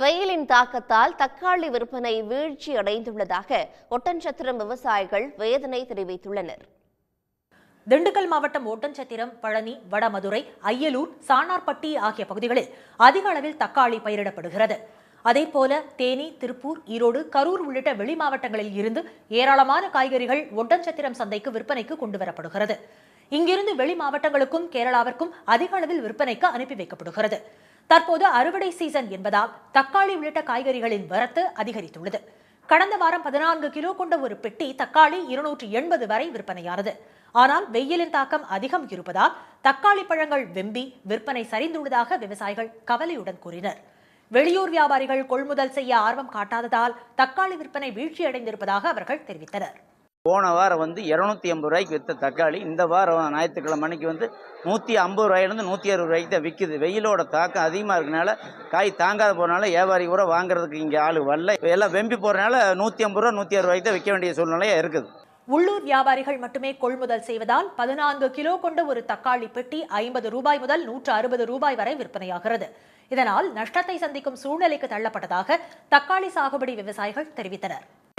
வெயிலின் தாக்கத்தால் தக்காளி விற்பனை வீழ்ச்சி அடைந்துள்ளதாக ஒட்டன்சத்திரம் விவசாயிகள் வேதனை தெரிவித்துள்ளனர். திண்டுக்கல் மாவட்டம் ஒட்டன்சத்திரம் பழனி வடமதுரை அய்யலூர் சாணார்பட்டி ஆகிய பகுதிகளில் அதிக அளவில் தக்காளி பயிரிடப்படுகிறது. அதேபோல தேனி திருப்பூர் ஈரோடு கரூர் உள்ளிட்ட வெளி மாவட்டங்களில் இருந்து ஏராளமான காய்கறிகள் ஒட்டன்சத்திரம் சந்தைக்கு விற்பனைக்கு கொண்டு வரப்படுகிறது. இங்கிருந்து வெளி மாவட்டங்களுக்கும் கேரளாவிற்கும் அதிக அளவில் விற்பனைக்கு அனுப்பி வைக்கப்படுகிறது. தற்போது அறுவடை சீசன் என்பதால் தக்காளி உள்ளிட்ட காய்கறிகளின் வரத்து அதிகரித்துள்ளது. கடந்த வாரம் பதினான்கு கிலோ கொண்ட ஒரு பெட்டி தக்காளி இருநூற்றி எண்பது வரை விற்பனையானது. ஆனால் வெயிலின் தாக்கம் அதிகம் இருப்பதால் தக்காளி பழங்கள் வெம்பி விற்பனை சரிந்துள்ளதாக விவசாயிகள் கவலையுடன் கூறினர். வெளியூர் வியாபாரிகள் கொள்முதல் செய்ய ஆர்வம் காட்டாததால் தக்காளி விற்பனை வீழ்ச்சியடைந்திருப்பதாக அவர்கள் தெரிவித்தனர். போன வாரம் வந்து இரநூத்தி ஐம்பது ரூபாய்க்கு விற்ற தக்காளி இந்த வாரம் ஞாயிற்றுக்கிழமை அன்னைக்கு வந்து நூற்றி ஐம்பது ரூபாயிலேருந்து நூற்றி அறுபது ரூபாய்க்கு தான் விற்கிது வெயிலோட தாக்கம் அதிகமாக இருக்கனால காய் தாங்காத போனால வியாபாரி கூட வாங்குறதுக்கு இங்கே ஆள் வரல. எல்லாம் வெம்பி போகிறனால நூற்றி ஐம்பது ரூபா நூற்றி அறுபது ரூபாய்க்கு தான் விற்க வேண்டிய சூழ்நிலையாக இருக்குது. உள்ளூர் வியாபாரிகள் மட்டுமே கொள்முதல் செய்வதால் பதினான்கு கிலோ கொண்ட ஒரு தக்காளி பெட்டி ஐம்பது ரூபாய் முதல் நூற்று அறுபது ரூபாய் வரை விற்பனையாகிறது. இதனால் நஷ்டத்தை சந்திக்கும் சூழ்நிலைக்கு தள்ளப்பட்டதாக தக்காளி சாகுபடி விவசாயிகள் தெரிவித்தனர்.